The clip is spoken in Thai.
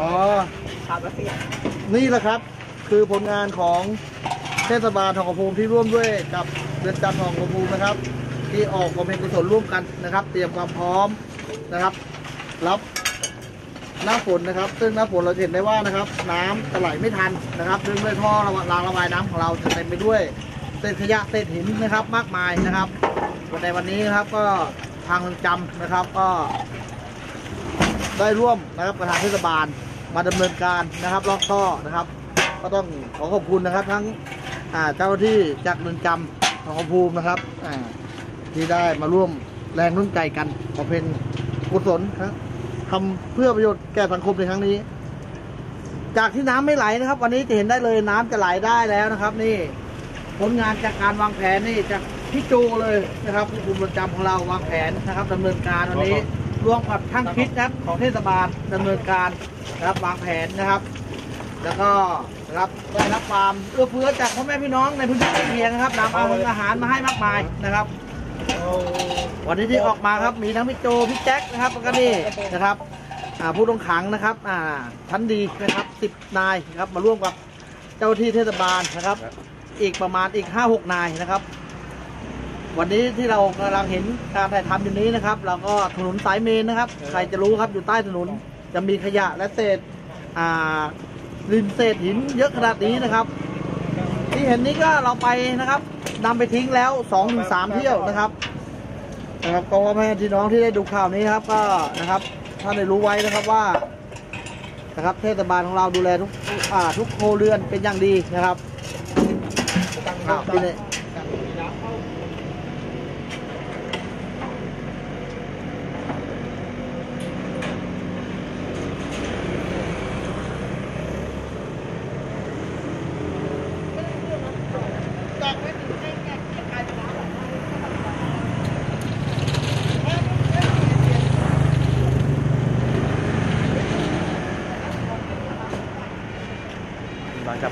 อ๋อขาดมาเสียนี่แหละครับ คือผลงานของเทศบาลทองกระภูมิที่ร่วมด้วยกับเรือนจำทองกระภูมินะครับ ที่ออกบำเพ็ญกุศลร่วมกันนะครับ เตรียมความพร้อมนะครับ รับหน้าฝนนะครับ ซึ่งหน้าฝนเราจะเห็นได้ว่านะครับ น้ำจะไหลไม่ทันนะครับซึ่งด้วยท่อระบายรางระบายน้ำของเราจะเต็มไปด้วยเศษขยะเศษหินนะครับ มากมายนะครับวันในวันนี้นะครับก็ทางเรือนจำนะครับ ก็ ได้ร่วมนะครับประธานเทศบาลมาดำเนินการนะครับล็อกท่อนะครับ ก็ต้องขอขอบคุณนะครับ ทั้งเจ้าหน้าที่จากเรือนจำของภูมินะครับที่ได้มาร่วมแรงนุ่นใจกันขอเป็นกุศลครับทำเพื่อประโยชน์แก่สังคมในครั้งนี้ จากที่น้ำไม่ไหลนะครับ วันนี้จะเห็นได้เลยน้ำจะไหลได้แล้วนะครับ นี่ผลงานจากการวางแผนนี่จากพี่จูเลยนะครับผู้คุมเรือนจำของเราวางแผนนะครับดำเนินการวันนี้ ร่วมกับช่างคิดนะครับของเทศบาลดำเนินการนะครับวางแผนนะครับ แล้วก็นะครับได้รับความเอื้อเฟื้อจากพ่อแม่พี่น้องในพื้นที่ใกล้เคียงนะครับนำเอาอาหารมาให้มากมายนะครับ วันนี้ที่ออกมาครับมีทั้งพี่โจพี่แจ็คนะครับแล้วก็นี่นะครับอ่าผู้ต้องขังนะครับอ่าชั้นดีนะครับสิบนายนะครับมาร่วมกับเจ้าหน้าที่เทศบาลนะครับ อีกประมาณอีกห้าหกนายนะครับ วันนี้ที่เรากำลังเห็นการถ่ายทำอยู่นี้นะครับ เราก็ถนนสายเมนนะครับ ใครจะรู้ครับอยู่ใต้ถนนจะมีขยะและเศษอ่าริมเศษหินเยอะขนาดนี้นะครับ ที่เห็นนี้ก็เราไปนะครับนำไปทิ้งแล้วสองถึงสามเที่ยวนะครับนะครับก็พ่อแม่พี่น้องที่ได้ดูข่าวนี้ครับ ก็นะครับท่านได้รู้ไว้นะครับว่านะครับเทศบาลของเราดูแลทุกอ่าทุกโครัวเรือนเป็นอย่างดีนะครับอ้าวพี่เนี่ย Ăn cho!